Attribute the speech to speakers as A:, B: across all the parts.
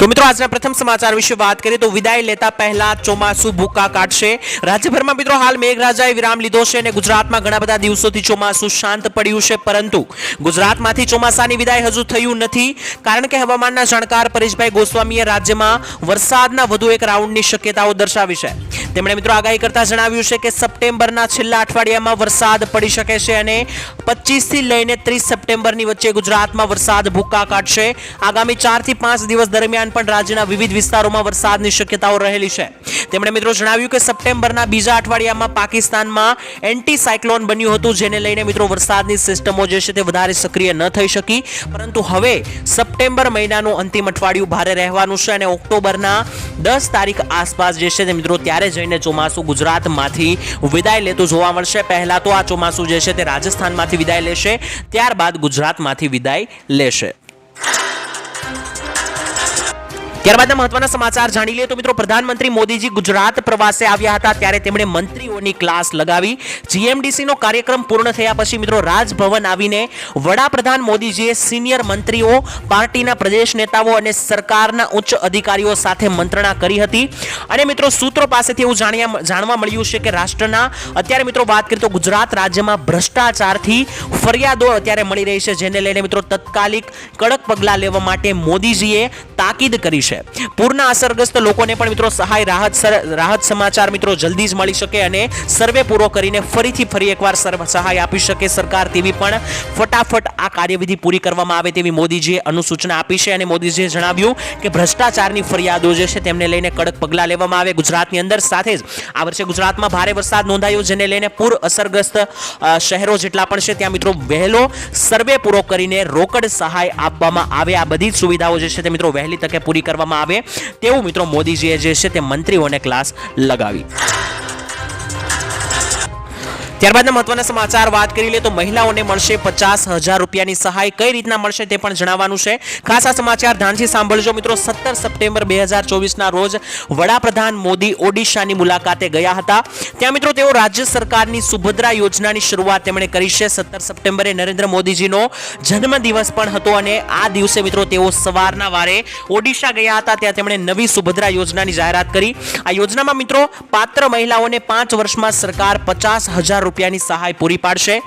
A: તો મિત્રો, આજના પ્રથમ સમાચાર વિશે વાત કરીએ તો વિદાય લેતા પહેલા ચોમાસું ભૂકા કાઢશે. રાજ્યભરમાં મિત્રો, હાલ મેઘરાજાએ વિરામ લીધો છે અને ગુજરાતમાં ઘણા બધા દિવસોથી ચોમાસું શાંત પડ્યું છે. પરંતુ ગુજરાતમાંથી ચોમાસાની વિદાય હજુ થયું નથી. કારણ કે હવામાનના જાણકાર પરેશભાઈ ગોસ્વામીએ રાજ્યમાં વરસાદના વધુ એક રાઉન્ડની શક્યતાઓ દર્શાવી છે. તેમણે મિત્રો, આગાહી કરતા જણાવ્યું છે કે સપ્ટેમ્બરના છેલ્લા અઠવાડિયામાં વરસાદ પડી શકે છે અને પચીસથી લઈને 30 સપ્ટેમ્બરની વચ્ચે ગુજરાતમાં વરસાદ ભૂકા કાઢશે. આગામી ચારથી પાંચ દિવસ દરમિયાન પણ રાજ્યના વિવિધ વિસ્તારોમાં વરસાદની શક્યતાઓ રહેલી છે. તેમણે મિત્રો જણાવ્યું કે સપ્ટેમ્બરના બીજા અઠવાડિયામાં પાકિસ્તાનમાં એન્ટી સાયક્લોન બન્યું હતું, જેને લઈને મિત્રો વરસાદની સિસ્ટમો જે છે તે વધારે સક્રિય ન થઈ શકી. પરંતુ હવે સપ્ટેમ્બર મહિનાનું અંતિમ અઠવાડિયું ભારે રહેવાનું છે અને ઓક્ટોબરના દસ તારીખ આસપાસ જે છે તે મિત્રો ત્યારે જઈને ચોમાસું ગુજરાતમાંથી વિદાય લેતું જોવા મળશે. પહેલાં તો આ ચોમાસું જે છે તે રાજસ્થાનમાંથી વિદાય લેશે, ત્યારબાદ ગુજરાતમાંથી વિદાય લેશે. ત્યારબાદના મહત્વના સમાચાર જાણી લઈએ તો મિત્રો, પ્રધાનમંત્રી મોદીજી ગુજરાત પ્રવાસે આવ્યા હતા, ત્યારે તેમણે મંત્રીઓની ક્લાસ લગાવી. જીએમડીસી નો કાર્યક્રમ પૂર્ણ થયા પછી મિત્રો, રાજભવન આવીને વડાપ્રધાન મોદીજીએ સિનિયર મંત્રીઓ, પાર્ટીના પ્રદેશ નેતાઓ અને સરકારના ઉચ્ચ અધિકારીઓ સાથે મંત્રણા કરી હતી. અને મિત્રો, સૂત્રો પાસેથી એવું જાણ્યા જાણવા મળ્યું છે કે રાષ્ટ્રના, અત્યારે મિત્રો વાત કરીએ તો ગુજરાત રાજ્યમાં ભ્રષ્ટાચારથી ફરિયાદો અત્યારે મળી રહી છે, જેને લઈને મિત્રો તત્કાલિક કડક પગલાં લેવા માટે મોદીજીએ તાકીદ કરી છે. પૂરના અસરગ્રસ્ત લોકોને પણ મિત્રો સહાય રાહત રાહત સમાચાર મિત્રો જલ્દી જ મળી શકે અને સર્વે પૂરો કરીને ફરીથી ફરી એકવાર સહાય આપી શકે સરકાર તેવી પણ ફટાફટ આ કાર્યવિધિ પૂરી કરવામાં આવે તેવી મોદીજીએ અનુસૂચના આપી છે અને મોદીજીએ જણાવ્યું કે ભ્રષ્ટાચારની ફરિયાદો જે છે તેમને લઈને કડક પગલાં લેવામાં આવે. ગુજરાતની અંદર સાથે જ આ વર્ષે ગુજરાતમાં ભારે વરસાદ નોંધાયો, જેને લઈને પૂર અસરગ્રસ્ત શહેરો જેટલા પણ છે ત્યાં મિત્રો વહેલો સર્વે પૂરો કરીને રોકડ સહાય આપવામાં આવે. આ બધી સુવિધાઓ જે છે તે મિત્રો વહેલી તકે પૂરી કરવામાં આવે તેવું મિત્રો મોદીજીએ જે છે તે મંત્રીઓને ક્લાસ લગાવી. ત્યારબાદના મહત્વના સમાચાર વાત કરી લે તો મહિલાઓને મળશે પચાસ હજાર રૂપિયાની સહાય કઈ રીતના મળશે તે પણ જણાવવાનું છે. ખાસ આ સમાચાર ધ્યાનથી સાંભળજો મિત્રો. સત્તર સપ્ટેમ્બર બે હજાર ચોવીસના રોજ વડાપ્રધાન મોદી ઓડિશાની મુલાકાતે ગયા હતા. ત્યાં મિત્રો તેઓ રાજ્ય સરકારની સુભદ્રા યોજનાની શરૂઆત તેમણે કરી છે. સત્તર સપ્ટેમ્બરે નરેન્દ્ર મોદીજીનો જન્મદિવસ પણ હતો અને આ દિવસે મિત્રો તેઓ સવારના વારે ઓડિશા ગયા હતા. ત્યાં તેમણે નવી સુભદ્રા યોજનાની જાહેરાત કરી. આ યોજનામાં મિત્રો પાત્ર મહિલાઓને પાંચ વર્ષમાં સરકાર પચાસ હજાર રૂપિયાની સહાય પૂરી પાડશે.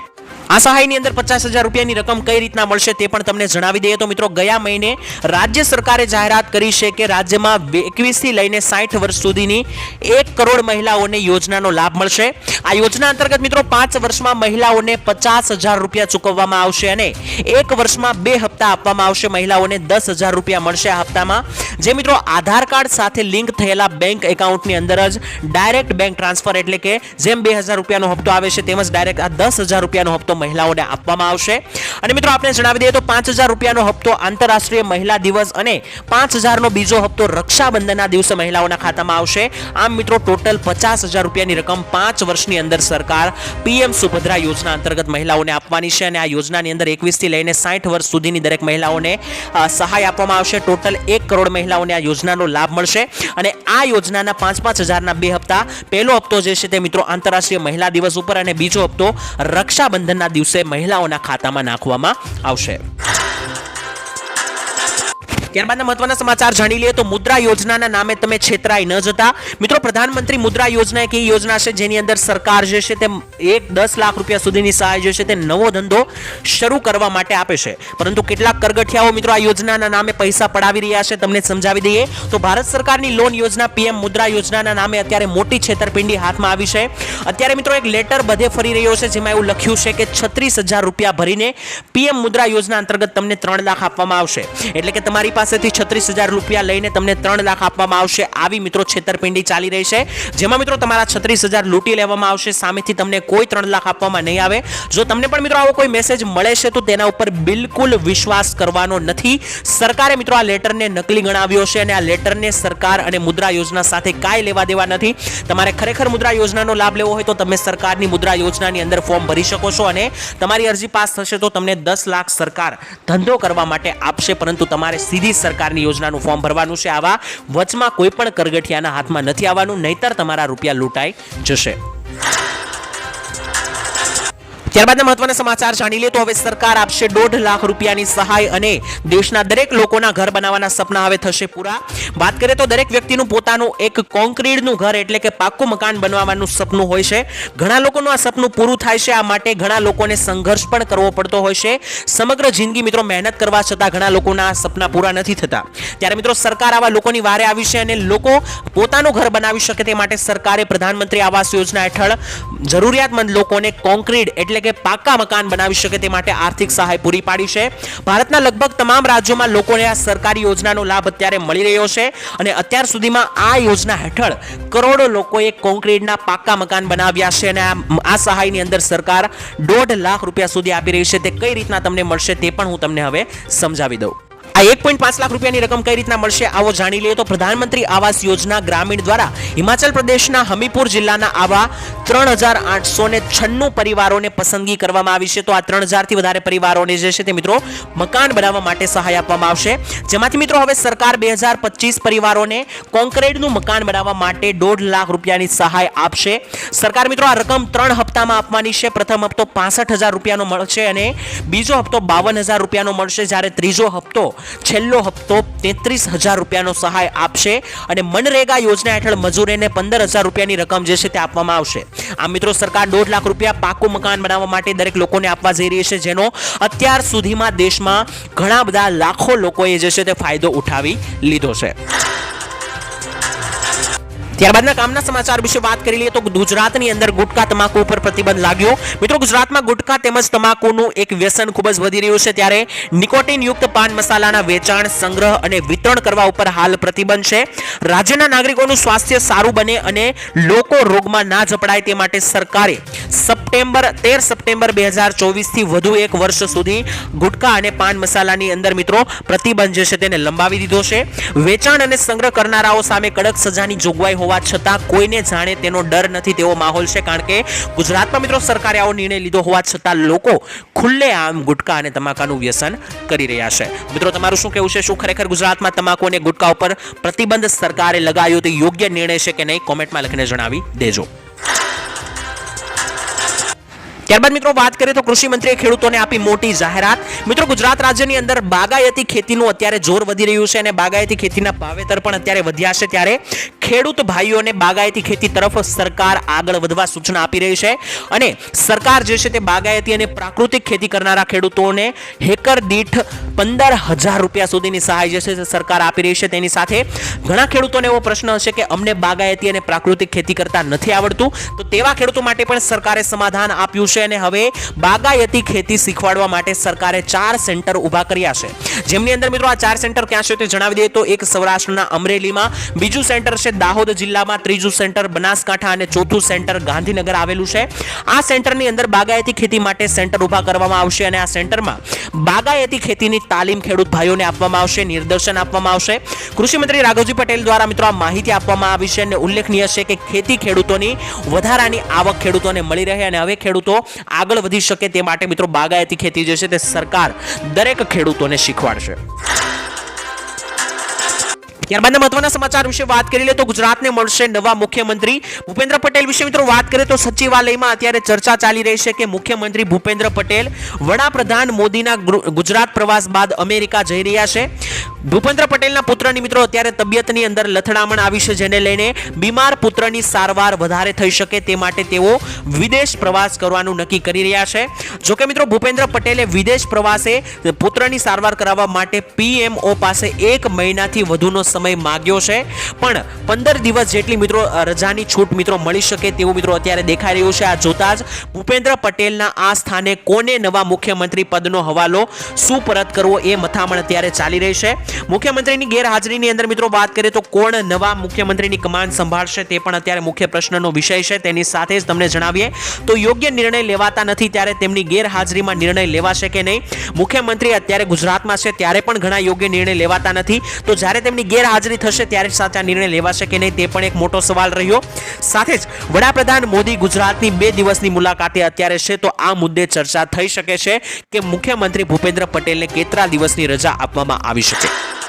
A: આ સહાયની અંદર પચાસ હજાર રૂપિયાની રકમ કઈ રીતના મળશે તે પણ તમને જણાવી દઈએ. તો મિત્રો, ગયા મહિને રાજ્ય સરકારે જાહેરાત કરી છે કે રાજ્યમાં એકવીસથી લઈને સાઠ વર્ષ સુધીની એક કરોડ મહિલાઓને યોજનાનો લાભ મળશે. આ યોજના અંતર્ગત મિત્રો, પાંચ વર્ષમાં મહિલાઓને પચાસ હજાર રૂપિયા ચૂકવવામાં આવશે અને એક વર્ષમાં બે હપ્તા આપવામાં આવશે. મહિલાઓને દસ હજાર રૂપિયા મળશે આ હપ્તામાં. જે મિત્રો, આધાર કાર્ડ સાથે લિંક થયેલા બેંક એકાઉન્ટની અંદર જ ડાયરેક્ટ બેંક ટ્રાન્સફર એટલે કે જેમ બે હજાર રૂપિયાનો હપ્તો આવે છે તેમજ ડાયરેક્ટ આ દસ હજાર રૂપિયાનો હપ્તો મહિલાઓને આપવામાં આવશે. અને મિત્રો, આપણે જણાવી દઈએ તો પાંચ હજાર રૂપિયાનો હપ્તો આંતરરાષ્ટ્રીય મહિલા દિવસ અને પાંચ હજારનો બીજો હપ્તો રક્ષાબંધનના દિવસે મહિલાઓના ખાતામાં આવશે. આમ મિત્રો, ટોટલ પચાસ હજાર રૂપિયાની રકમ પાંચ વર્ષની અંદર સરકાર પીએમ સુભદ્રા યોજના અંતર્ગત મહિલાઓને આપવાની છે અને આ યોજનાની અંદર એકવીસથી લઈને સાઠ વર્ષ સુધીની દરેક મહિલાઓને સહાય આપવામાં આવશે. ટોટલ એક કરોડ મહિલાઓને આ યોજનાનો લાભ મળશે. અને આ યોજનાના પાંચ પાંચ હજારના બે હપ્તા, પહેલો હપ્તો જે છે તે મિત્રો આંતરરાષ્ટ્રીય મહિલા દિવસ ઉપર અને બીજો હપ્તો રક્ષાબંધનના દિવસે મહિલાઓના ખાતામાં નાખવામાં આવશે. ત્યારબાદના મહત્વના સમાચાર જાણી લઈએ તો મુદ્રા યોજનાના નામે તમે છેતરાઈ ન જતા. મિત્રો, પ્રધાનમંત્રી મુદ્રા યોજના એક એવી યોજના છે જેની અંદર સરકાર જે છે તે એક દસ લાખ રૂપિયા સુધીની સહાય જે છે તે નવો ધંધો શરૂ કરવા માટે આપે છે. પરંતુ કેટલાક કરગઠિયાઓ મિત્રો આ યોજનાના નામે પૈસા પડાવી રહ્યા છે તમને સમજાવી દઈએ. તો ભારત સરકારની લોન યોજના પીએમ મુદ્રા યોજનાના નામે અત્યારે મોટી છેતરપિંડી હાથમાં આવી છે. અત્યારે મિત્રો એક લેટર બધે ફરી રહ્યો છે જેમાં એવું લખ્યું છે કે છત્રીસ હજાર રૂપિયા ભરીને પીએમ મુદ્રા યોજના અંતર્ગત તમને ત્રણ લાખ આપવામાં આવશે. એટલે કે તમારી પાસેથી છત્રીસ રૂપિયા લઈને તમને ત્રણ લાખ આપવામાં આવશે. આવી મિત્રો છેતરપિંડી ચાલી રહી છે. જેમાં મિત્રો તમારા છત્રીસ હજાર લૂંટી લેવામાં આવશે. સામેથી તમને કોઈ ત્રણ લાખ આપવામાં નહીં આવે. જો તમને પણ મિત્રો આવો કોઈ મેસેજ મળે છે, તો તેના ઉપર બિલકુલ વિશ્વાસ કરવાનો નથી. સરકારે મિત્રો આ લેટરને નકલી ગણાવ્યો છે અને આ લેટરને સરકાર અને મુદ્રા યોજના સાથે કાંઈ લેવા દેવા નથી. તમારે ખરેખર મુદ્રા યોજનાનો લાભ લેવો હોય તો તમે સરકારની મુદ્રા યોજનાની અંદર ફોર્મ ભરી શકો છો અને તમારી અરજી પાસ થશે તો તમને દસ લાખ સરકાર ધંધો કરવા માટે આપશે, પરંતુ તમારે સીધી બધી સરકારની યોજનાનું ફોર્મ ભરવાનું છે. આવા વચમાં કોઈ પણ કરગઠિયાના હાથમાં નથી આવવાનું, નહીતર તમારા રૂપિયા લૂંટાઈ જશે. ત્યારબાદના મહત્વના સમાચાર જાણી લે તો હવે સરકાર આપશે દોઢ લાખ રૂપિયાની સહાય અને દેશના દરેક લોકોના ઘર બનાવવાના સપના હવે થશે પૂરા. વાત કરીએ તો દરેક વ્યક્તિનું પોતાનું એક કોન્ક્રીટનું ઘર એટલે કે પાક્કું મકાન બનાવવાનું સપનું હોય છે. ઘણા લોકોનું આ સપનું પૂરું થાય છે, આ માટે ઘણા લોકોને સંઘર્ષ પણ કરવો પડતો હોય છે. સમગ્ર જિંદગી મિત્રો મહેનત કરવા છતાં ઘણા લોકોના સપના પૂરા નથી થતા. ત્યારે મિત્રો સરકાર આવા લોકોની વારે આવી છે અને લોકો પોતાનું ઘર બનાવી શકે તે માટે સરકારે પ્રધાનમંત્રી આવાસ યોજના હેઠળ જરૂરિયાતમંદ લોકોને કોન્ક્રીટ એટલે કે પાકા મકાન બનાવી શકે તે માટે આર્થિક સહાય પૂરી પાડી છે. ભારતના લગભગ તમામ રાજ્યોમાં લોકોને આ સરકારી યોજનાનો લાભ અત્યારે મળી રહ્યો છે અને અત્યાર સુધીમાં આ યોજના હેઠળ કરોડો લોકોએ કોન્ક્રીટના પાકા મકાન બનાવ્યા છે અને આ સહાયની અંદર સરકાર દોઢ લાખ રૂપિયા સુધી આપી રહી છે. તે કઈ રીતના તમને મળશે તે પણ હું તમને હવે સમજાવી દઉં. આ એક પોઈન્ટ પાંચ લાખ રૂપિયાની રકમ કઈ રીતના મળશે આવો જાણી લઈએ તો પ્રધાનમંત્રી આવાસ યોજના ગ્રામીણ દ્વારા હિમાચલ પ્રદેશના હમીપુર જિલ્લાના આવા ત્રણ હજાર આઠસો ને છન્નું પરિવારોને પસંદગી કરવામાં આવી છે. તો આ ત્રણ હજારથી વધારે પરિવારોને જે છે તે મિત્રો મકાન બનાવવા માટે સહાય આપવામાં આવશે. જેમાંથી મિત્રો હવે સરકાર બે હજાર પચીસ પરિવારોને કોન્ક્રીટનું મકાન બનાવવા માટે દોઢ લાખ રૂપિયાની સહાય આપશે. સરકાર મિત્રો આ રકમ ત્રણ હપ્તામાં આપવાની છે. પ્રથમ હપ્તો પાસઠ હજાર રૂપિયાનો મળશે અને બીજો હપ્તો બાવન હજાર રૂપિયાનો મળશે. જ્યારે ત્રીજો હપ્તો છેલ્લો હપ્તો તેત્રીસ હજાર રૂપિયાનો સહાય આપશે અને મનરેગા યોજના હેઠળ મજૂરીને પંદર હજાર રૂપિયાની રકમ જે છે તે આપવામાં આવશે. આ મિત્રો સરકાર દોઢ લાખ રૂપિયા પાકું મકાન બનાવવા માટે દરેક લોકોને આપવા જઈ રહી છે, જેનો અત્યાર સુધીમાં દેશમાં ઘણા બધા લાખો લોકોએ જે છે તે ફાયદો ઉઠાવી લીધો છે. ત્યારબાદના કામના સમાચાર વિશે વાત કરી લઈએ તો ગુજરાતની અંદર ગુટકા તમાકુ ઉપર પ્રતિબંધ લાગ્યો. મિત્રો, ગુજરાતમાં ગુટકા તેમજ તમાકુનું એક વ્યસન ખૂબ જ વધી રહ્યું છે. ત્યારે નિકોટિન યુક્ત પાન મસાલાના વેચાણ, સંગ્રહ અને વિતરણ કરવા ઉપર હાલ પ્રતિબંધ છે. રાજ્યના નાગરિકોનું સ્વાસ્થ્ય સારું બને અને લોકો રોગમાં ના જપડાય તે માટે સરકારે સપ્ટેમ્બર, તેર સપ્ટેમ્બર બે હજાર ચોવીસથી વધુ એક વર્ષ સુધી ગુટકા અને પાન મસાલાની અંદર મિત્રો પ્રતિબંધ જે છે તેને લંબાવી દીધો છે. વેચાણ અને સંગ્રહ કરનારાઓ સામે કડક સજાની જોગવાઈ હોવા છતાં કોઈને જાણે તેનો ડર નથી તેવો માહોલ છે, કારણ કે ગુજરાતમાં મિત્રો સરકારે આવો નિર્ણય લીધો હોવા છતાં લોકો ખુલ્લે આમ ગુટકા અને તમાકાનું વ્યસન કરી રહ્યા છે. મિત્રો, તમારું શું કહેવું છે? શું ખરેખર ગુજરાતમાં તમાકુ અને ગુટકા ઉપર પ્રતિબંધ સરકારે લગાવ્યો તે યોગ્ય નિર્ણય છે કે નહીં? કોમેન્ટમાં લખીને જણાવી દેજો. ત્યારબાદ મિત્રો વાત કરીએ તો કૃષિ મંત્રીએ ખેડૂતોને આપી મોટી જાહેરાત. મિત્રો, ગુજરાત રાજ્યની અંદર બાગાયતી ખેતીનું અત્યારે જોર વધી રહ્યું છે અને બાગાયતી ખેતીના ભાવેતર પણ અત્યારે વધ્યા છે ત્યારે ખેડૂત ભાઈઓને બાગાયતી ખેતી તરફ સરકાર આગળ વધવા સૂચના આપી રહી છે અને સરકાર જે છે તે બાગાયતી અને પ્રાકૃતિક ખેતી કરનારા ખેડૂતોને હેકર દીઠ પંદર હજાર રૂપિયા સુધીની સહાય જે છે તે સરકાર આપી રહી છે. તેની સાથે ઘણા ખેડૂતોને એવો પ્રશ્ન હશે કે અમને બાગાયતી અને પ્રાકૃતિક ખેતી કરતા નથી આવડતું. તો તેવા ખેડૂતો માટે પણ સરકારે સમાધાન આપ્યું છે. અને હવે બાગાયતી ખેતી શીખવાડવા માટે સરકારે ચાર સેન્ટર ઊભા કર્યા છે. જેમની અંદર મિત્રો આ ચાર સેન્ટર ક્યાં છે તે જણાવી દઈએ તો એક સૌરાષ્ટ્રના અમરેલીમાં, બીજું સેન્ટર છે દાહોદ જિલ્લામાં, ત્રીજું સેન્ટર બનાસકાંઠા અને ચોથું સેન્ટર ગાંધીનગર આવેલું છે. આ સેન્ટરની અંદર બાગાયતી ખેતી માટે સેન્ટર ઊભા કરવામાં આવશે અને આ સેન્ટરમાં બાગાયતી ખેતીની તાલીમ ખેડૂત ભાઈઓને આપવામાં આવશે, નિર્દેશન આપવામાં આવશે. કૃષિમંત્રી રાઘવજી પટેલ દ્વારા મિત્રો આ માહિતી આપવામાં આવી છે અને ઉલ્લેખનીય છે કે ખેતી ખેડૂતોની વધારાની આવક ખેડૂતોને મળી રહે અને હવે ખેડૂતો આગળ વધી શકે તે માટે મિત્રો બાગાયતી ખેતી જે છે તે સરકાર દરેક ખેડૂતોને શીખવાડશે. ત્યારબાદના મહત્વના સમાચાર વિશે વાત કરી લે તો ગુજરાતને મળશે નવા મુખ્યમંત્રી. ભૂપેન્દ્ર પટેલ વિશે મિત્રો વાત કરીએ તો સચિવાલયમાં અત્યારે ચર્ચા ચાલી રહી છે કે મુખ્યમંત્રી ભૂપેન્દ્ર પટેલ વડાપ્રધાન મોદીના ગુજરાત પ્રવાસ બાદ અમેરિકા જઈ રહ્યા છે. ભૂપેન્દ્ર પટેલના પુત્રની મિત્રો અત્યારે તબિયતની અંદર લથડામણ આવી છે, જેને લઈને બીમાર પુત્રની સારવાર વધારે થઈ શકે તે માટે તેઓ વિદેશ પ્રવાસ કરવાનું નક્કી કરી રહ્યા છે. જોકે મિત્રો ભૂપેન્દ્ર પટેલે વિદેશ પ્રવાસે પુત્રની સારવાર કરાવવા માટે પીએમઓ પાસે એક મહિનાથી વધુનો સમય માગ્યો છે. પણ પંદર દિવસ જેટલી મિત્રો રજાની છૂટ મિત્રો મળી શકે તેવું મિત્રો અત્યારે દેખાઈ રહ્યું છે. આ જોતા જ ભૂપેન્દ્ર પટેલના આ સ્થાને કોને નવા મુખ્યમંત્રી પદનો હવાલો સુપરત કરવો એ મથામણ અત્યારે ચાલી રહી છે. મુખ્યમંત્રીની ગેરહાજરીની અંદર મિત્રો વાત કરીએ તો કોણ નવા મુખ્યમંત્રીની કમાન સંભાળશે તે પણ અત્યારે મુખ્ય પ્રશ્નનો વિષય છે. તેની સાથે જ તમને જણાવીએ તો યોગ્ય નિર્ણય લેવાતા નથી ત્યારે તેમની ગેરહાજરીમાં નિર્ણય લેવાશે કે નહીં? મુખ્યમંત્રી અત્યારે ગુજરાતમાં છે, ત્યારે પણ ઘણા યોગ્ય નિર્ણય લેવાતા નથી. તો જ્યારે તેમની ગેરહાજરી થશે ત્યારે સાચા નિર્ણય લેવાશે કે નહીં તે પણ એક મોટો સવાલ રહ્યો. સાથે જ વડાપ્રધાન મોદી ગુજરાતની બે દિવસની મુલાકાતે અત્યારે છે તો આ મુદ્દે ચર્ચા થઈ શકે છે કે મુખ્યમંત્રી ભૂપેન્દ્ર પટેલને કેટલા દિવસની રજા આપવામાં આવી શકે?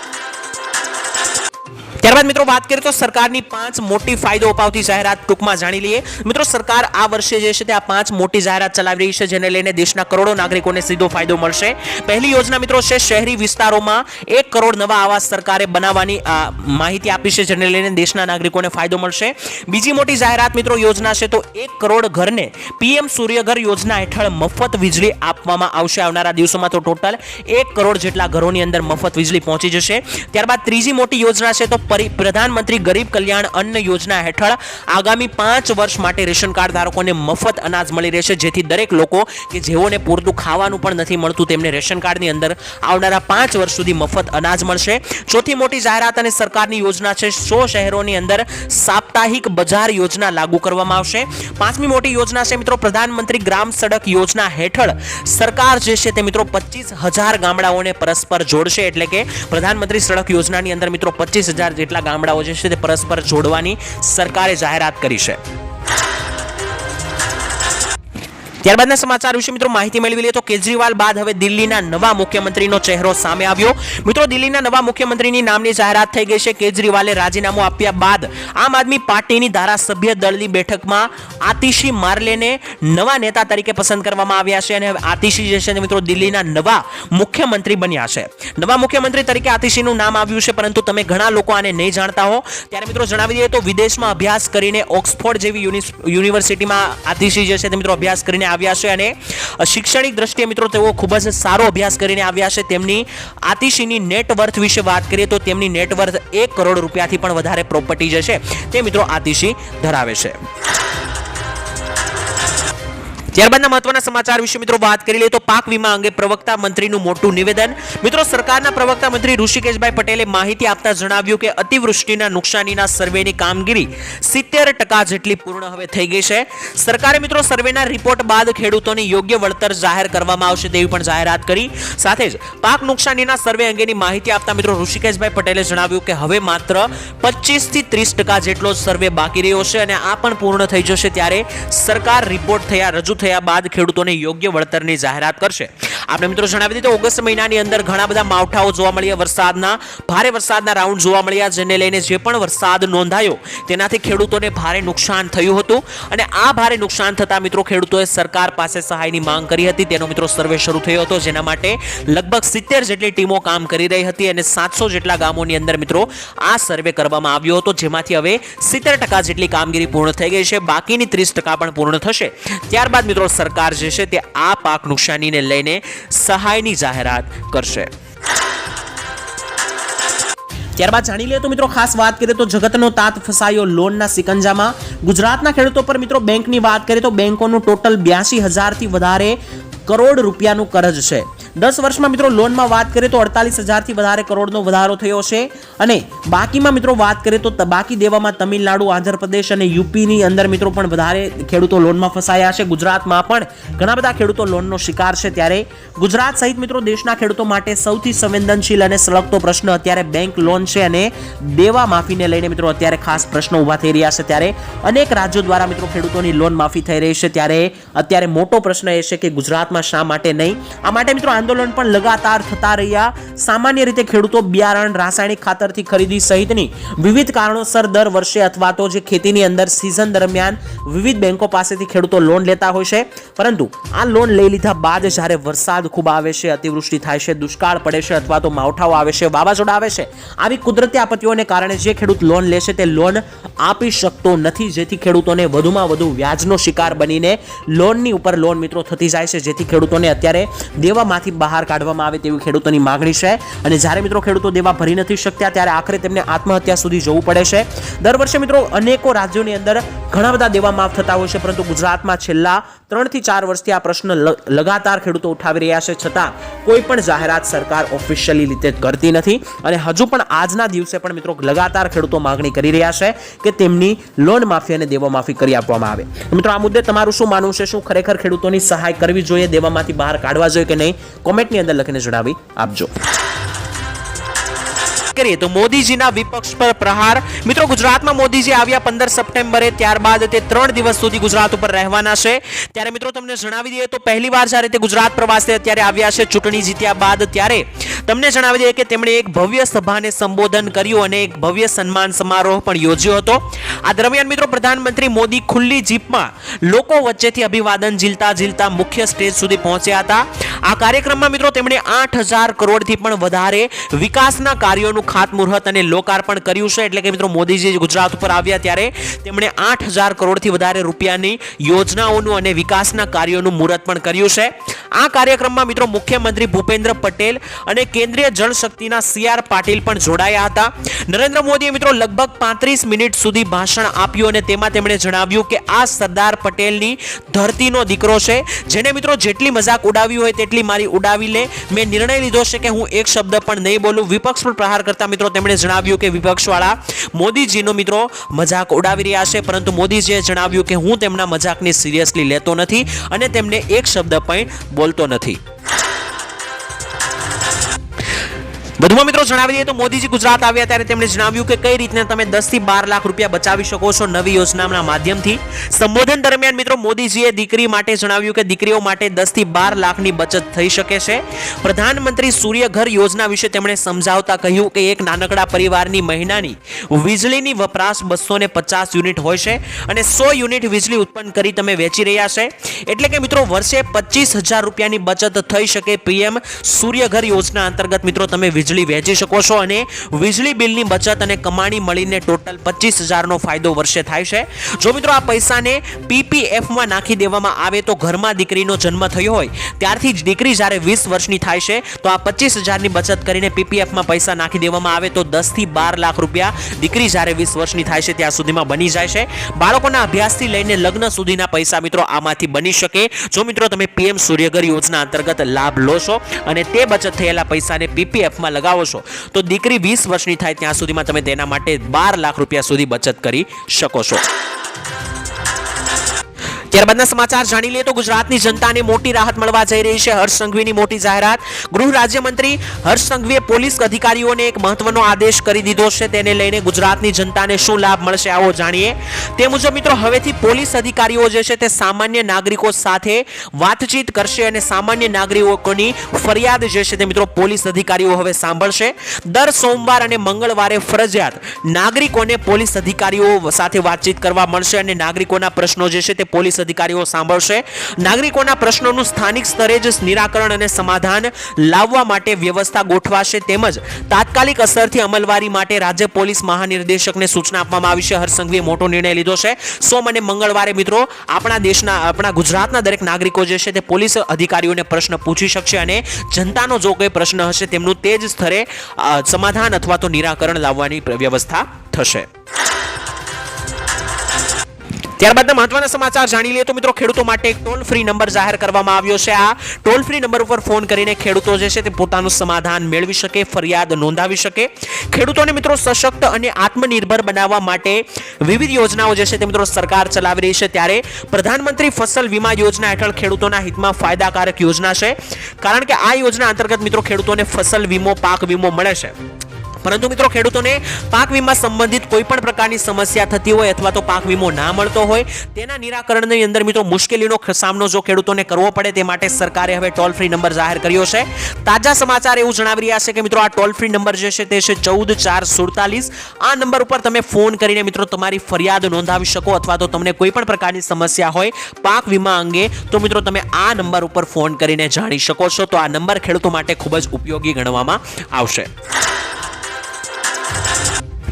A: ત્યારબાદ મિત્રો વાત કરીએ તો સરકારની પાંચ મોટી ફાયદો અપાવતી જાહેરાત ટૂંકમાં જાણી લઈએ. મિત્રો સરકાર આ વર્ષે જે છે તે આ પાંચ મોટી જાહેરાત ચલાવી રહી છે, જેને લઈને દેશના કરોડો નાગરિકોને સીધો ફાયદો મળશે. પહેલી યોજના મિત્રો છે શહેરી વિસ્તારોમાં એક કરોડ નવા આવાસ સરકારે બનાવવાની માહિતી આપી છે, જેને લઈને દેશના નાગરિકોને ફાયદો મળશે. બીજી મોટી જાહેરાત મિત્રો યોજના છે તો એક કરોડ ઘરને પીએમ સૂર્યઘર યોજના હેઠળ મફત વીજળી આપવામાં આવશે. આવનારા દિવસોમાં તો ટોટલ એક કરોડ જેટલા ઘરોની અંદર મફત વીજળી પહોંચી જશે. ત્યારબાદ ત્રીજી મોટી યોજના છે તો પ્રધાનમંત્રી ગરીબ કલ્યાણ અન્ન યોજના હેઠળ આગામી પાંચ વર્ષ માટે રેશન કાર્ડ ધારકોને મફત અનાજ મળી રહેશે, જેથી દરેક લોકો કે જેઓને પૂરતું ખાવાનું પણ નથી મળતું, તેમને રેશન કાર્ડની અંદર આવનારા પાંચ વર્ષ સુધી મફત અનાજ મળશે. ચોથી મોટી જાહેરાત અને સરકારની યોજના છે, સો શહેરોની અંદર સાપ્તાહિક બજાર યોજના લાગુ કરવામાં આવશે. પાંચમી મોટી યોજના છે મિત્રો પ્રધાનમંત્રી ગ્રામ સડક યોજના હેઠળ. સરકાર જે છે તે મિત્રો પચીસ હજાર ગામડાઓને પરસ્પર જોડશે એટલે કે પ્રધાનમંત્રી સડક યોજનાની અંદર મિત્રો પચીસ હજાર જેટલા ગામડાઓ જે છે તે પરસ્પર જોડવાની સરકારે જાહેરાત કરી છે. ત્યારબાદના સમાચાર વિશે મિત્રો માહિતી મેળવી લઈએ તો કેજરીવાલ બાદ હવે દિલ્હીના નવા મુખ્યમંત્રીનો ચહેરો સામે આવ્યો. મિત્રો, દિલ્હીના નવા મુખ્યમંત્રીની નામની જાહેરાત થઈ ગઈ છે. કેજરીવાલે રાજીનામું આપ્યા બાદ આમ આદમી પાર્ટીની ધારાસભ્ય દળની બેઠકમાં આતિશી માર્લેને નવા નેતા તરીકે પસંદ કરવામાં આવ્યા છે અને આતિશી જે છે મિત્રો દિલ્હીના નવા મુખ્યમંત્રી બન્યા છે. નવા મુખ્યમંત્રી તરીકે આતિશીનું નામ આવ્યું છે, પરંતુ તમે ઘણા લોકો આને નહીં જાણતા હો. ત્યારે મિત્રો જણાવી દઈએ તો વિદેશમાં અભ્યાસ કરીને ઓક્સફોર્ડ જેવી યુનિવર્સિટીમાં આતિશી જે છે મિત્રો અભ્યાસ કરીને આવ્યા છે અને શૈક્ષણિક દ્રષ્ટિએ મિત્રો તેઓ ખૂબ જ સારો અભ્યાસ કરીને આવ્યા છે. તેમની આતિશીની નેટવર્થ વિશે વાત કરીએ તો તેમની નેટવર્થ એક કરોડ રૂપિયાથી પણ વધારે પ્રોપર્ટી જે છે તે મિત્રો આતિશી ધરાવે છે. ત્યારબાદના મહત્વના સમાચાર વિશે મિત્રો વાત કરી લઈએ તો પાક વીમા અંગે પ્રવક્તા મંત્રીનું મોટું નિવેદન. મિત્રો, સરકારના પ્રવક્તા મંત્રી ઋષિકેશભાઈ પટેલે માહિતી આપતા જણાવ્યું કે અતિવૃષ્ટિના નુકસાનીના સર્વેની કામગીરી સિત્તેર ટકા જેટલી પૂર્ણ હવે થઈ ગઈ છે. સરકારે મિત્રો સર્વેના રિપોર્ટ બાદ ખેડૂતોને યોગ્ય વળતર જાહેર કરવામાં આવશે તેવી પણ જાહેરાત કરી. સાથે જ પાક નુકસાનીના સર્વે અંગેની માહિતી આપતા મિત્રો ઋષિકેશભાઈ પટેલે જણાવ્યું કે હવે માત્ર પચીસ ત્રીસ ટકા જેટલો સર્વે બાકી રહ્યો છે અને આ પણ પૂર્ણ થઈ જશે ત્યારે સરકાર રિપોર્ટ થયા રજૂ થયા બાદ ખેડૂતોને યોગ્ય વળતરની જાહેરાત કરશે. આપણે મિત્રો જણાવી દીધું, ઓગસ્ટ મહિનાની અંદર ઘણા બધા માવઠાઓ જોવા મળ્યા. વરસાદના, ભારે વરસાદના રાઉન્ડ જોવા મળ્યા, જેને લઈને જે પણ વરસાદ નોંધાયો, તેનાથી ખેડૂતોને ભારે નુકસાન થયું હતું. અને આ ભારે નુકસાન થતા મિત્રો ખેડૂતોએ સરકાર પાસે સહાયની માંગ કરી હતી. તેનો મિત્રો સર્વે શરૂ થયો હતો. જેના માટે લગભગ સિત્તેર જેટલી ટીમો કામ કરી રહી હતી અને સાતસો જેટલા ગામોની અંદર મિત્રો આ સર્વે કરવામાં આવ્યો હતો. જેમાંથી હવે સિત્તેર ટકા જેટલી કામગીરી પૂર્ણ થઈ ગઈ છે. બાકીની ત્રીસ ટકા પણ પૂર્ણ થશે. ત્યારબાદ મિત્રો, સરકાર જે છે તે આ પાક નુકસાનીને લઈને સહાયની જાહેરાત કરશે. ત્યારબાદ જાણી લઈએ તો મિત્રો, ખાસ વાત કરીએ તો જગતનો તાત ફસાયો લોનના સિકંજામાં. ગુજરાતના ખેડૂતો પર મિત્રો, બેંકની વાત કરીએ તો બેંકોનું ટોટલ બ્યાસી હજારથી વધારે કરોડ રૂપિયાનું કરજ છે. દસ વર્ષમાં મિત્રો લોનમાં વાત કરીએ તો અડતાલીસ હજારથી વધારે કરોડનો વધારો થયો છે. અને બાકીમાં મિત્રો વાત કરીએ તો બાકી દેવામાં તમિલનાડુ, આંધ્રપ્રદેશ અને યુપીની અંદર મિત્રો પણ વધારે ખેડૂતો લોનમાં ફસાયા છે. ગુજરાતમાં પણ ઘણા બધા ખેડૂતો લોનનો શિકાર છે ત્યારે. ગુજરાત સહિત મિત્રો દેશના ખેડૂતો માટે સૌથી સંવેદનશીલ અને સળગતો પ્રશ્ન અત્યારે બેંક લોન છે અને દેવા માફીને લઈને મિત્રો અત્યારે ખાસ પ્રશ્નો ઊભા થઈ રહ્યા છે ત્યારે. અનેક રાજ્યો દ્વારા મિત્રો ખેડૂતોની લોન માફી થઈ રહી છે ત્યારે. અત્યારે મોટો પ્રશ્ન એ છે કે ગુજરાતમાં શા માટે નહીં? આ માટે મિત્રો આંદોલન પણ લગાતાર થતા રહ્યા. સામાન્ય રીતે ખેડૂતો બિયારણ રાસાયણિક ખાતરથી ખરીદી સહિતની વિવિધ કારણોસર દર વર્ષે અથવા તો જે ખેતીની અંદર સિઝન દરમિયાન વિવિધ બેંકો પાસેથી ખેડૂતો લોન લેતા હોય છે. પરંતુ આ લોન લઈ લીધા બાદ જ્યારે વરસાદ ખૂબ આવે છે, અતિવૃષ્ટિ થાય છે, દુષ્કાળ પડે છે અથવા તો માવઠાઓ આવે છે, વાવાઝોડા આવે છે, આવી કુદરતી આપત્તિઓને કારણે જે ખેડૂત લોન લેશે તે લોન આપી શકતો નથી. જેથી ખેડૂતોને વધુમાં વધુ વ્યાજનો શિકાર બનીને લોનની ઉપર લોન મિત્રો થતી જાય છે. જેથી ખેડૂતોને અત્યારે દેવામાંથી બહાર કાઢવામાં આવે તેવી ખેડૂતોની માગણી છે. અને જ્યારે મિત્રો ખેડૂતો દેવા ભરી નથી શકતા, ત્યારે આખરે તેમને આત્મહત્યા સુધી જવું પડે છે. દર વર્ષે મિત્રો અનેકો રાજ્યોની અંદર ઘણા બધા દેવા માફ થતા હોય છે, પરંતુ ગુજરાતમાં છેલ્લા ત્રણથી ચાર વર્ષથી આ પ્રશ્ન લગાતાર ખેડૂતો ઉઠાવી રહ્યા છે. છતાં કોઈ પણ જાહેરાત સરકાર ઓફિશિયલી રીતે કરતી નથી. અને હજુ પણ આજના દિવસે પણ મિત્રો લગાતાર ખેડૂતો માગણી કરી રહ્યા છે કે તેમની લોન માફી અને દેવા માફી કરી આપવામાં આવે. મિત્રો, આ મુદ્દે તમારું શું માનવું છે? શું ખરેખર ખેડૂતોની સહાય કરવી જોઈએ? દેવામાંથી બહાર કાઢવા જોઈએ કે નહીં? કોમેન્ટની અંદર લખીને જણાવી આપજો. કરીએ તો મોદીજીના વિપક્ષ પર પ્રહાર. મિત્રો, ગુજરાતમાં મોદીજી આવ્યા પંદર સપ્ટેમ્બરે, ત્યારબાદ તે ત્રણ દિવસ સુધી ગુજરાત ઉપર રહેવાના છે. ત્યારે મિત્રો, તમને જણાવી દઈએ તો પહેલી વાર જ્યારે તે ગુજરાત પ્રવાસે અત્યારે આવ્યા છે, ચૂંટણી જીત્યા બાદ ત્યારે. તમને જણાવી દઈએ કે તેમણે એક ભવ્ય સભાને સંબોધન કર્યું અને એક ભવ્ય સન્માન સમારોહ પણ યોજ્યો હતો. આ દરમિયાન મિત્રો, પ્રધાનમંત્રી મોદી ખુલ્લી જીપમાં લોકો વચ્ચેથી અભિવાદન ઝીલતા ઝીલતા મુખ્ય સ્ટેજ સુધી પહોંચ્યા હતા. આ કાર્યક્રમમાં મિત્રો, તેમણે આઠ હજાર કરોડથી પણ વધારે વિકાસના કાર્યોનું ખાતમુહૂર્ત અને લોકાર્પણ કર્યું છે. એટલે કે મિત્રો, મોદીજી ગુજરાત ઉપર આવ્યા ત્યારે તેમણે આઠ હજાર કરોડથી વધારે રૂપિયાની યોજનાઓનું અને વિકાસના કાર્યોનું મુહૂર્ત પણ કર્યું છે. આ કાર્યક્રમમાં મિત્રો, મુખ્યમંત્રી ભૂપેન્દ્ર પટેલ અને કેન્દ્રીય જળશક્તિના સી આર પાટીલ પણ જોડાયા હતા. નરેન્દ્ર મોદીએ મિત્રો, લગભગ પાંત્રીસ મિનિટ સુધી ભાષણ આપ્યું અને તેમાં તેમણે જણાવ્યું કે આ સરદાર પટેલની ધરતીનો દીકરો છે. જેને મિત્રો, જેટલી મજાક ઉડાવી હોય તેટલી મારી ઉડાવી લે મેં નિર્ણય લીધો છે કે હું એક શબ્દ પણ નહીં બોલું. વિપક્ષ પર પ્રહાર કરતા મિત્રો તેમણે જણાવ્યું કે વિપક્ષવાળા મોદીજીનો મિત્રો મજાક ઉડાવી રહ્યા છે, પરંતુ મોદીજીએ જણાવ્યું કે હું તેમના મજાકને સિરિયસલી લેતો નથી અને તેમને એક શબ્દ પણ બોલતો નથી. વધુમાં મિત્રો જણાવી દઈએ તો મોદીજી ગુજરાત આવ્યા ત્યારે તેમણે જણાવ્યું કે કઈ રીતના તમે દસથી બાર લાખ રૂપિયા બચાવી શકો છો નવી યોજનાના માધ્યમથી. સંબોધન દરમિયાન મિત્રો મોદીજીએ દીકરી માટે જણાવ્યું કે દીકરીઓ માટે 10 થી બાર લાખની બચત થઈ શકે છે. પ્રધાનમંત્રી સૂર્ય ઘર યોજના વિશે તેમણે સમજાવતા કહ્યું કે એક નાનકડા પરિવારની મહિનાની વીજળીની વપરાશ બસો ને પચાસ યુનિટ હોય છે અને સો યુનિટ વીજળી ઉત્પન્ન કરી તમે વેચી રહ્યા છે. એટલે કે મિત્રો વર્ષે પચીસ હજાર રૂપિયાની બચત થઈ શકે પીએમ સૂર્ય ઘર યોજના અંતર્ગત મિત્રો તમે વીજળી વેચી શકો છો અને વીજળી બિલની બચત અને કમાણી મળીને ટોટલ પચીસ હજારનો ફાયદો વર્ષે થાય છે. જો મિત્રો આ પૈસાને પીપીએફમાં નાખી દેવામાં આવે તો ઘરમાં દીકરીનો જન્મ થયો હોય, ત્યારથી જ દીકરી જ્યારે વીસ વર્ષની થાય છે, તો આ પચીસ હજારની બચત કરીને પીપીએફમાં પૈસા નાખી દેવામાં આવે તો દસથી બાર લાખ રૂપિયા દીકરી જ્યારે વીસ વર્ષની થાય છે, ત્યાં સુધીમાં બની જાય છે. બાળકોના અભ્યાસથી લઈને લગ્ન સુધીના પૈસા મિત્રો આમાંથી બની શકે. જો મિત્રો તમે પીએમ સૂર્યઘર યોજના અંતર્ગત લાભ લો છો અને તે બચત થયેલા પૈસાને પીપીએફમાં લગાવો છો, તો દીકરી વીસ વર્ષની થાય ત્યાં સુધીમાં તમે તેના માટે બાર લાખ રૂપિયા સુધી બચત કરી શકો છો. ત્યારબાદના સમાચાર જાણી લઈએ તો ગુજરાતની જનતાને મોટી રાહત મળવા જઈ રહી છે. હર્ષ સંઘવીની મોટી જાહેરાત. ગૃહ રાજ્યમંત્રી હર્ષ સંઘવીએ પોલીસ અધિકારીઓને એક મહત્વનો આદેશ કરી દીધો છે. તેને લઈને ગુજરાતની જનતાને શું લાભ મળશે આવો જાણીએ. તે મુજબ મિત્રો, હવેથી પોલીસ અધિકારીઓ જે છે તે સામાન્ય નાગરિકો સાથે વાતચીત કરશે અને સામાન્ય નાગરિકોની ફરિયાદ જે છે તે મિત્રો પોલીસ અધિકારીઓ હવે સાંભળશે. દર સોમવાર અને મંગળવારે ફરજિયાત નાગરિકોને પોલીસ અધિકારીઓ સાથે વાતચીત કરવા મળશે અને નાગરિકોના પ્રશ્નો જે છે તે પોલીસ અધિકારીઓ સાંભળશે. નાગરિકોના પ્રશ્નોનું સ્થાનિક સ્તરે જ નિરાકરણ અને સમાધાન લાવવા માટે વ્યવસ્થા ગોઠવાશે તેમજ તાત્કાલિક અસરથી અમલવારી માટે રાજ્ય પોલીસ મહાનિર્દેશકને સૂચના આપવામાં આવી છે. હરસંઘવીએ મોટો નિર્ણય લીધો છે. સોમ અને મંગળવારે મિત્રો આપણા દેશના, આપણા ગુજરાતના દરેક નાગરિકો જે છે તે પોલીસ અધિકારીઓને પ્રશ્ન પૂછી શકશે અને જનતાનો જો કોઈ પ્રશ્ન હશે તેમનું તે જ સ્તરે સમાધાન અથવા તો નિરાકરણ લાવવાની વ્યવસ્થા થશે. ત્યારબાદના મહત્વના સમાચાર જાણી લઈએ તો મિત્રો, ખેડૂતો માટે એક ટોલ ફ્રી નંબર જાહેર કરવામાં આવ્યો છે. આ ટોલ ફ્રી નંબર ઉપર ફોન કરીને ખેડૂતો જે છે તે પોતાનું સમાધાન મેળવી શકે, ફરિયાદ નોંધાવી શકે. ખેડૂતોને મિત્રો, સશક્ત અને આત્મનિર્ભર બનાવવા માટે વિવિધ યોજનાઓ જે છે તે મિત્રો સરકાર ચલાવી રહી છે. ત્યારે પ્રધાનમંત્રી ફસલ વીમા યોજના હેઠળ ખેડૂતોના હિતમાં ફાયદાકારક યોજના છે. કારણ કે આ યોજના અંતર્ગત મિત્રો ખેડૂતોને ફસલ વીમો, પાક વીમો મળે છે. પરંતુ મિત્રો ખેડૂતોને પાક વીમા સંબંધિત કોઈ પણ પ્રકારની સમસ્યા થતી હોય અથવા તો પાક વીમો ના મળતો હોય, તેના નિરાકરણની અંદર મિત્રો મુશ્કેલીનો સામનો જો ખેડૂતોને કરવો પડે તે માટે સરકારે હવે ટોલ ફ્રી નંબર જાહેર કર્યો છે. તાજા સમાચાર એવું જણાવી રહ્યા છે કે મિત્રો આ ટોલ ફ્રી નંબર જે છે તે છે ચૌદ ચાર સુડતાલીસ. આ નંબર ઉપર તમે ફોન કરીને મિત્રો તમારી ફરિયાદ નોંધાવી શકો અથવા તો તમને કોઈ પણ પ્રકારની સમસ્યા હોય પાક વીમા અંગે, તો મિત્રો તમે આ નંબર ઉપર ફોન કરીને જાણી શકો છો. તો આ નંબર ખેડૂતો માટે ખૂબ જ ઉપયોગી ગણવામાં આવશે.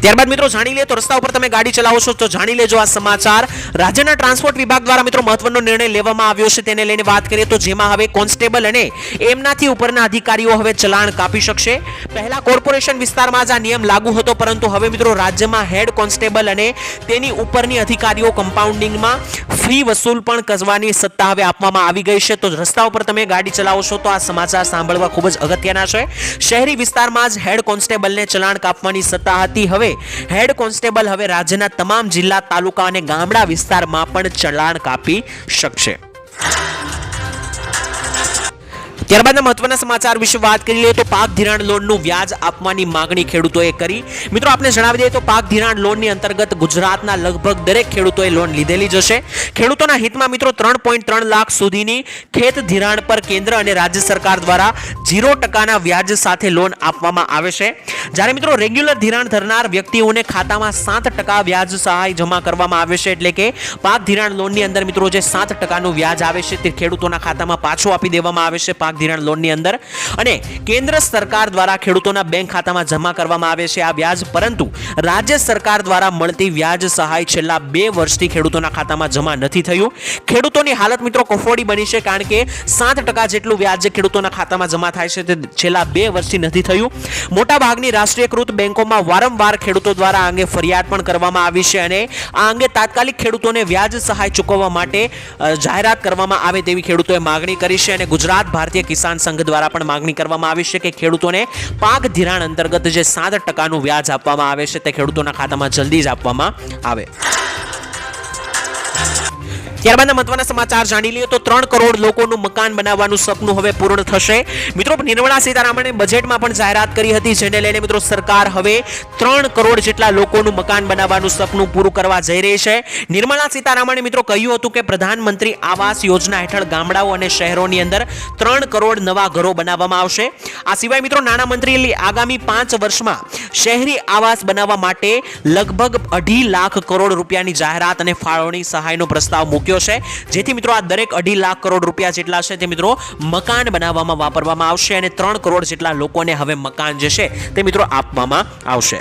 A: ત્યારબાદ મિત્રો જાણી લે તો રસ્તા ઉપર તમે ગાડી ચલાવો છો તો જાણી લેજો આ સમાચાર. રાજ્યના ટ્રાન્સપોર્ટ વિભાગ દ્વારા મિત્રો મહત્વનો નિર્ણય લેવામાં આવ્યો છે તેને લઈને વાત કરીએ તો જેમાં હવે કોન્સ્ટેબલ અને એમનાથી ઉપરના અધિકારીઓ હવે ચલાણ કાપી શકશે. પહેલા કોર્પોરેશન વિસ્તારમાં જ આ નિયમ લાગુ હતો પરંતુ હવે મિત્રો રાજ્યમાં હેડ કોન્સ્ટેબલ અને તેની ઉપરની અધિકારીઓ કમ્પાઉન્ડિંગમાં ફી વસૂલ પણ કરવાની સત્તા હવે આપવામાં આવી ગઈ છે. તો રસ્તા ઉપર તમે ગાડી ચલાવો છો તો આ સમાચાર સાંભળવા ખૂબ જ અગત્યના છે. શહેરી વિસ્તારમાં જ હેડ કોન્સ્ટેબલને ચલાણ કાપવાની સત્તા હતી. હવે હેડ કોન્સ્ટેબલ હવે રાજ્યના તમામ જિલ્લા તાલુકા અને ગામડા વિસ્તારમાં પણ ચલાણ કાપી શકશે. ત્યારબાદના મહત્વના સમાચાર વિશે વાત કરી લઈએ તો પાક ધિરાણ લોનનું વ્યાજ આપવાની માંગણી ખેડૂતોએ કરી. મિત્રો આપણે જણાવી દઈએ તો પાક ધિરાણ લોનની અંતર્ગત ગુજરાતના લગભગ દરેક ખેડૂતોએ લોન લીધેલી જ હશે. ખેડૂતોના હિતમાં મિત્રો, ત્રણ પોઈન્ટ ત્રણ લાખ સુધીની ખેત ધિરાણ પર કેન્દ્ર અને રાજ્ય સરકાર દ્વારા ઝીરો ટકાના વ્યાજ સાથે લોન આપવામાં આવે છે. જ્યારે મિત્રો, રેગ્યુલર ધિરાણ ધરનાર વ્યક્તિઓને ખાતામાં સાત ટકા વ્યાજ સહાય જમા કરવામાં આવે છે, એટલે કે પાક ધિરાણ લોનની અંદર મિત્રો, જે સાત ટકાનું વ્યાજ આવે છે તે ખેડૂતોના ખાતામાં પાછું આપી દેવામાં આવે છે પાક ધિરાણ લોનની અંદર. અને કેન્દ્ર સરકાર દ્વારા ખેડૂતોના બેંક ખાતામાં જમા કરવામાં આવે છે આ વ્યાજ. પરંતુ રાજ્ય સરકાર દ્વારા મળતી વ્યાજ સહાય છેલ્લા બે વર્ષથી ખેડૂતોના ખાતામાં જમા નથી થયું. ખેડૂતોની હાલત મિત્રો કફોડી બની છે કારણ કે સાત ટકા જેટલું વ્યાજ ખેડૂતોના ખાતામાં જમા થાય છે તે છેલ્લા બે વર્ષથી નથી થયું. મોટાભાગની રાષ્ટ્રીયકૃત બેંકોમાં વારંવાર ખેડૂતો દ્વારા આ અંગે ફરિયાદ પણ કરવામાં આવી છે અને આ અંગે તાત્કાલિક ખેડૂતોને વ્યાજ સહાય ચૂકવવા માટે જાહેરાત કરવામાં આવે તેવી ખેડૂતોએ માગણી કરી છે અને ગુજરાત ભારતીય કિસાન સંઘ દ્વારા પણ માગણી કરવામાં આવી છે કે ખેડૂતોને પાક ધિરાણ અંતર્ગત જે સાત ટકાનું વ્યાજ આપવામાં આવે છે તે ખેડૂતોના ખાતામાં જલ્દી જ આપવામાં આવે. ત્યારબાદના મહત્વના સમાચાર જાણી લઈએ તો ત્રણ કરોડ લોકોનું મકાન બનાવવાનું સપનું હવે પૂર્ણ થશે. મિત્રો નિર્મળા સીતારામણે બજેટમાં પણ જાહેરાત કરી હતી, જેને લઈને મિત્રો સરકાર હવે ત્રણ કરોડ જેટલા લોકોનું મકાન બનાવવાનું સપનું પૂરું કરવા જઈ રહી છે. નિર્મળા સીતારામણે મિત્રો કહ્યું હતું કે પ્રધાનમંત્રી આવાસ યોજના હેઠળ ગામડાઓ અને શહેરોની અંદર ત્રણ કરોડ નવા ઘરો બનાવવામાં આવશે. આ સિવાય મિત્રો, નાણામંત્રીએ આગામી પાંચ વર્ષમાં શહેરી આવાસ બનાવવા માટે લગભગ અઢી લાખ કરોડ રૂપિયાની જાહેરાત અને ફાળવણી સહાયનો પ્રસ્તાવ મૂક્યો છે. જેથી મિત્રો આ દરેક અઢી લાખ કરોડ રૂપિયા જેટલા છે તે મિત્રો મકાન બનાવવામાં વાપરવામાં આવશે અને ત્રણ કરોડ જેટલા લોકોને હવે મકાન જે છે તે મિત્રો આપવામાં આવશે.